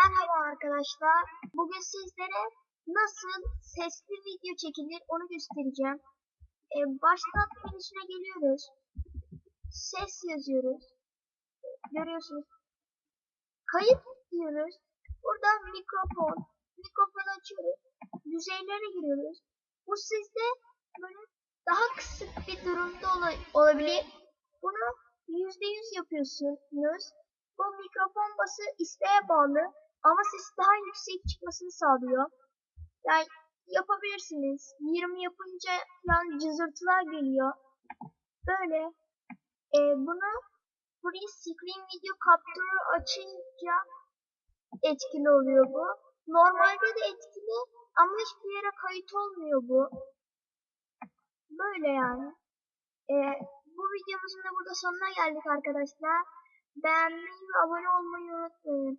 Merhaba arkadaşlar. Bugün sizlere nasıl sesli video çekilir onu göstereceğim. Ee, başlat menüsüne geliyoruz. Ses yazıyoruz. Görüyorsunuz. Kayıt diyoruz. Buradan mikrofon. Mikrofonu açıyoruz. Düzeylere giriyoruz. Bu sizde böyle daha kısık bir durumda ola- olabilir. Bunu %100 yapıyorsunuz. Bu mikrofon bası isteğe bağlı ama sesi daha yüksek çıkmasını sağlıyor. Yani yapabilirsiniz. 20 yapınca falan cızırtılar geliyor. Böyle. E, bunu Free Screen Video Capture açınca etkili oluyor bu. Normalde de etkili ama hiçbir yere kayıt olmuyor bu. Böyle yani. E, bu videomuzun da burada sonuna geldik arkadaşlar. Beğenmeyi ve abone olmayı unutmayın.